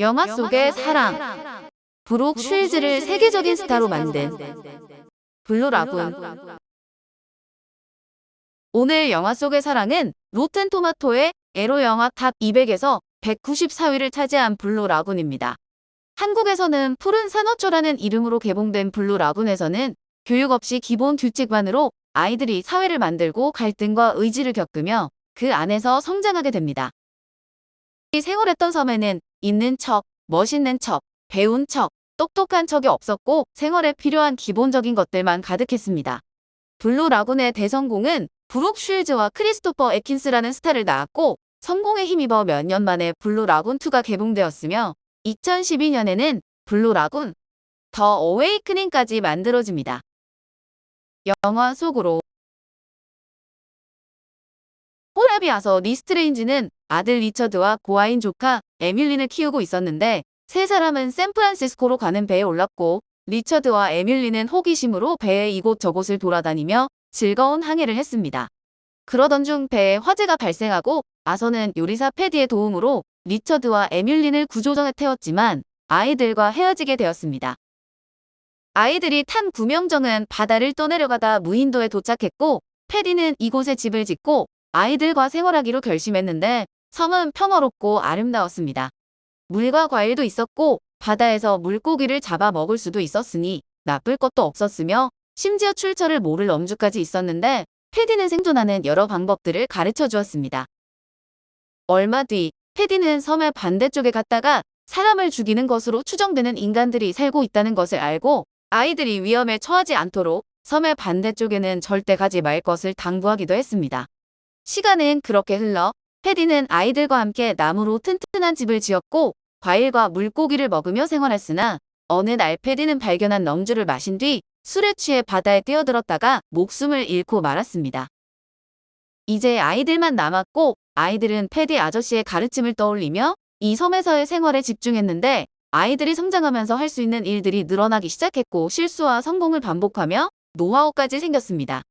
영화 속의 사랑. 브룩 쉴즈를 세계적인 스타로 만든 블루 라군. 오늘 영화 속의 사랑은 로튼 토마토의 에로 영화 탑 200에서 194위를 차지한 블루 라군입니다. 한국에서는 푸른 산호초라는 이름으로 개봉된 블루 라군에서는 교육 없이 기본 규칙만으로 아이들이 사회를 만들고 갈등과 의지를 겪으며 그 안에서 성장하게 됩니다. 이 생활했던 섬에는 있는 척, 멋있는 척, 배운 척, 똑똑한 척이 없었고 생활에 필요한 기본적인 것들만 가득했습니다. 블루 라군의 대성공은 브룩 쉴즈와 크리스토퍼 에킨스라는 스타를 낳았고 성공에 힘입어 몇 년 만에 블루 라군 2가 개봉되었으며 2012년에는 블루 라군 더 어웨이크닝까지 만들어집니다. 영화 속으로 호라비아서 리스트레인지는 아들 리처드와 고아인 조카 에밀린을 키우고 있었는데 세 사람은 샌프란시스코로 가는 배에 올랐고 리처드와 에밀린은 호기심으로 배에 이곳 저곳을 돌아다니며 즐거운 항해를 했습니다. 그러던 중 배에 화재가 발생하고 아서는 요리사 패디의 도움으로 리처드와 에밀린을 구조전에 태웠지만 아이들과 헤어지게 되었습니다. 아이들이 탄 구명정은 바다를 떠내려가다 무인도에 도착했고 패디는 이곳에 집을 짓고 아이들과 생활하기로 결심했는데 섬은 평화롭고 아름다웠습니다. 물과 과일도 있었고 바다에서 물고기를 잡아 먹을 수도 있었으니 나쁠 것도 없었으며 심지어 출처를 모를 엄주까지 있었는데 패디는 생존하는 여러 방법들을 가르쳐 주었습니다. 얼마 뒤 패디는 섬의 반대쪽에 갔다가 사람을 죽이는 것으로 추정되는 인간들이 살고 있다는 것을 알고 아이들이 위험에 처하지 않도록 섬의 반대쪽에는 절대 가지 말 것을 당부하기도 했습니다. 시간은 그렇게 흘러 패디는 아이들과 함께 나무로 튼튼한 집을 지었고 과일과 물고기를 먹으며 생활했으나 어느 날 패디는 발견한 럼주를 마신 뒤 술에 취해 바다에 뛰어들었다가 목숨을 잃고 말았습니다. 이제 아이들만 남았고 아이들은 패디 아저씨의 가르침을 떠올리며 이 섬에서의 생활에 집중했는데 아이들이 성장하면서 할 수 있는 일들이 늘어나기 시작했고 실수와 성공을 반복하며 노하우까지 생겼습니다.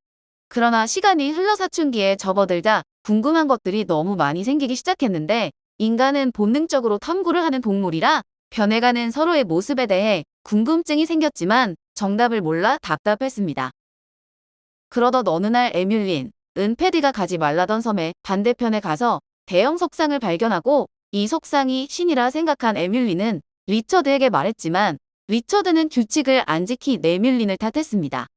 그러나 시간이 흘러 사춘기에 접어들자 궁금한 것들이 너무 많이 생기기 시작했는데 인간은 본능적으로 탐구를 하는 동물이라 변해가는 서로의 모습에 대해 궁금증이 생겼지만 정답을 몰라 답답했습니다. 그러던 어느 날 에뮬린, 은 패디가 가지 말라던 섬의 반대편에 가서 대형 석상을 발견하고 이 석상이 신이라 생각한 에뮬린은 리처드에게 말했지만 리처드는 규칙을 안 지키 에뮬린을 탓했습니다.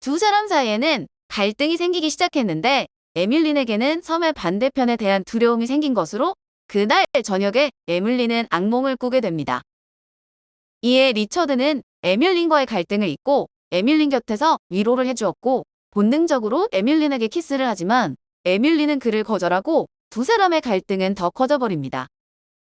두 사람 사이에는 갈등이 생기기 시작했는데 에밀린에게는 섬의 반대편에 대한 두려움이 생긴 것으로 그날 저녁에 에밀린은 악몽을 꾸게 됩니다. 이에 리처드는 에밀린과의 갈등을 잊고 에밀린 곁에서 위로를 해주었고 본능적으로 에밀린에게 키스를 하지만 에밀린은 그를 거절하고 두 사람의 갈등은 더 커져버립니다.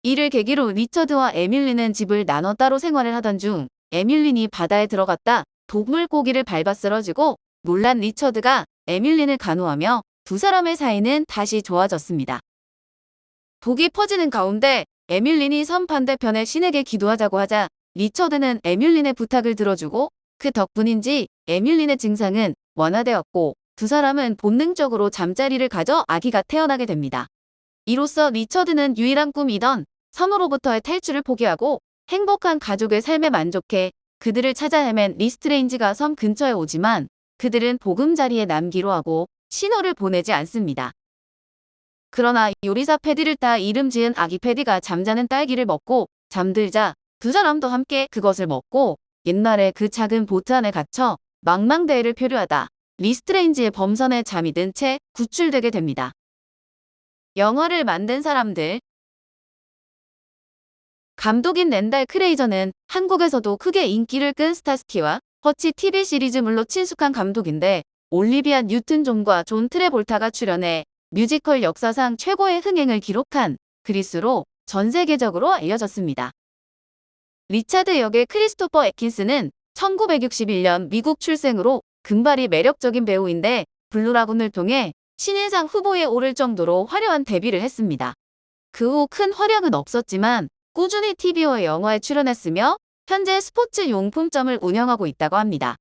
이를 계기로 리처드와 에밀린은 집을 나눠 따로 생활을 하던 중 에밀린이 바다에 들어갔다 동물고기를 밟아 쓰러지고 놀란 리처드가 에밀린을 간호하며 두 사람의 사이는 다시 좋아졌습니다. 독이 퍼지는 가운데 에밀린이 섬 반대편의 신에게 기도하자고 하자 리처드는 에밀린의 부탁을 들어주고 그 덕분인지 에밀린의 증상은 완화되었고 두 사람은 본능적으로 잠자리를 가져 아기가 태어나게 됩니다. 이로써 리처드는 유일한 꿈이던 섬으로부터의 탈출을 포기하고 행복한 가족의 삶에 만족해 그들을 찾아 헤맨 리스트레인지가 섬 근처에 오지만 그들은 보금자리에 남기로 하고 신호를 보내지 않습니다. 그러나 요리사 패디를 따 이름 지은 아기 패디가 잠자는 딸기를 먹고 잠들자 두 사람도 함께 그것을 먹고 옛날에 그 작은 보트 안에 갇혀 망망대해를 표류하다 리스트레인지의 범선에 잠이 든 채 구출되게 됩니다. 영화를 만든 사람들 감독인 랜달 크레이저는 한국에서도 크게 인기를 끈 스타스키와 허치 TV 시리즈물로 친숙한 감독인데 올리비아 뉴튼 존과 존 트레볼타가 출연해 뮤지컬 역사상 최고의 흥행을 기록한 그리스로 전 세계적으로 알려졌습니다. 리차드 역의 크리스토퍼 에킨스는 1961년 미국 출생으로 금발이 매력적인 배우인데 블루라군을 통해 신인상 후보에 오를 정도로 화려한 데뷔를 했습니다. 그 후 큰 활약은 없었지만 꾸준히 TV와 영화에 출연했으며 현재 스포츠 용품점을 운영하고 있다고 합니다.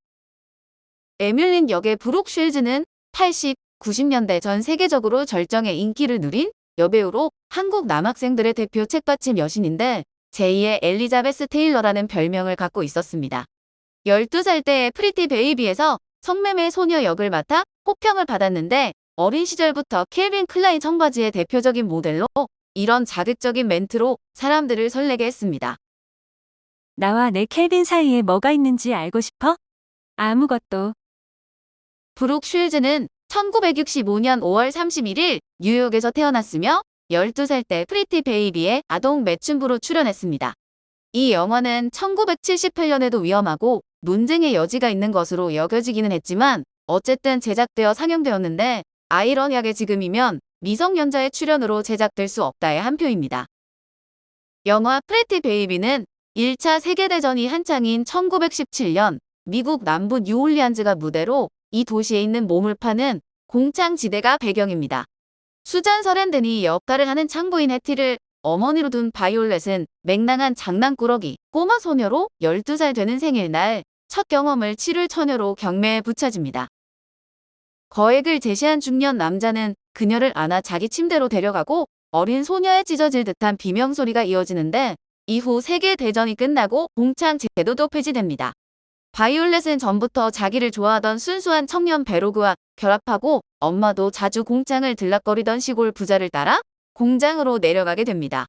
에뮬린 역의 브룩 쉴즈는 80, 90년대 전 세계적으로 절정의 인기를 누린 여배우로 한국 남학생들의 대표 책받침 여신인데 제2의 엘리자베스 테일러라는 별명을 갖고 있었습니다. 12살 때의 프리티 베이비에서 성매매 소녀 역을 맡아 호평을 받았는데 어린 시절부터 켈빈 클라인 청바지의 대표적인 모델로 이런 자극적인 멘트로 사람들을 설레게 했습니다. 나와 내 켈빈 사이에 뭐가 있는지 알고 싶어? 아무것도. 브룩 쉴즈는 1965년 5월 31일 뉴욕에서 태어났으며 12살 때 프리티 베이비의 아동 매춘부로 출연했습니다. 이 영화는 1978년에도 위험하고 논쟁의 여지가 있는 것으로 여겨지기는 했지만 어쨌든 제작되어 상영되었는데 아이러니하게 지금이면 미성년자의 출연으로 제작될 수 없다의 한 표입니다. 영화 프레티 베이비는 1차 세계대전이 한창인 1917년 미국 남부 뉴올리안즈가 무대로 이 도시에 있는 몸을 파는 공창지대가 배경입니다. 수잔 서랜든이 역할을 하는 창부인 해티를 어머니로 둔 바이올렛은 맹랑한 장난꾸러기 꼬마 소녀로 12살 되는 생일날 첫 경험을 치를 처녀로 경매에 붙여집니다. 거액을 제시한 중년 남자는 그녀를 안아 자기 침대로 데려가고 어린 소녀에 찢어질 듯한 비명소리가 이어지는데 이후 세계대전이 끝나고 공창 제도도 폐지됩니다. 바이올렛은 전부터 자기를 좋아하던 순수한 청년 베로그와 결합하고 엄마도 자주 공장을 들락거리던 시골 부자를 따라 공장으로 내려가게 됩니다.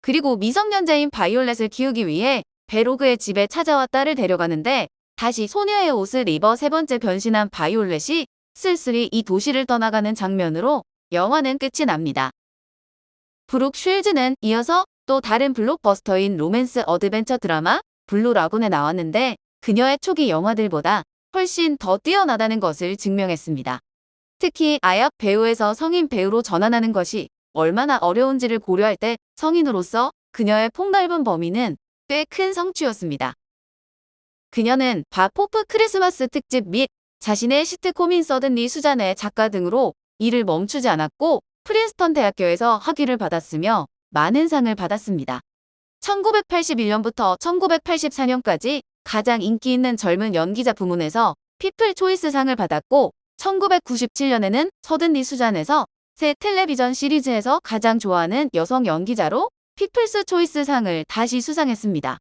그리고 미성년자인 바이올렛을 키우기 위해 베로그의 집에 찾아와 딸을 데려가는데 다시 소녀의 옷을 입어 세 번째 변신한 바이올렛이 쓸쓸히 이 도시를 떠나가는 장면으로 영화는 끝이 납니다. 브룩 쉴즈는 이어서 또 다른 블록버스터인 로맨스 어드벤처 드라마 블루 라군에 나왔는데 그녀의 초기 영화들보다 훨씬 더 뛰어나다는 것을 증명했습니다. 특히 아역 배우에서 성인 배우로 전환하는 것이 얼마나 어려운지를 고려할 때 성인으로서 그녀의 폭넓은 범위는 꽤 큰 성취였습니다. 그녀는 바포프 크리스마스 특집 및 자신의 시트콤인 서든리 수잔의 작가 등으로 일을 멈추지 않았고 프린스턴 대학교에서 학위를 받았으며 많은 상을 받았습니다. 1981년부터 1984년까지 가장 인기 있는 젊은 연기자 부문에서 피플 초이스 상을 받았고 1997년에는 서든리 수잔에서 새 텔레비전 시리즈에서 가장 좋아하는 여성 연기자로 피플스 초이스 상을 다시 수상했습니다.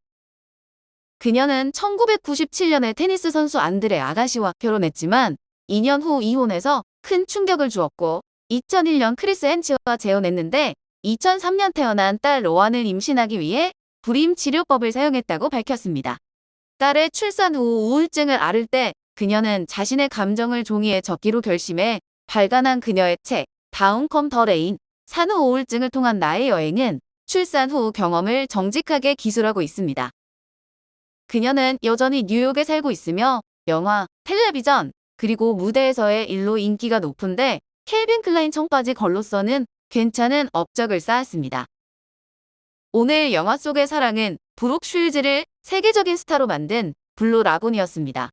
그녀는 1997년에 테니스 선수 안드레 아가시와 결혼했지만 2년 후 이혼해서 큰 충격을 주었고 2001년 크리스 헨츠와 재혼했는데 2003년 태어난 딸 로안을 임신하기 위해 불임 치료법을 사용했다고 밝혔습니다. 딸의 출산 후 우울증을 앓을 때 그녀는 자신의 감정을 종이에 적기로 결심해 발간한 그녀의 책 다운 컴 더 레인 산후 우울증을 통한 나의 여행은 출산 후 경험을 정직하게 기술하고 있습니다. 그녀는 여전히 뉴욕에 살고 있으며 영화, 텔레비전, 그리고 무대에서의 일로 인기가 높은데 켈빈 클라인 청바지 걸로서는 괜찮은 업적을 쌓았습니다. 오늘 영화 속의 사랑은 브룩 쉴즈를 세계적인 스타로 만든 블루 라군이었습니다.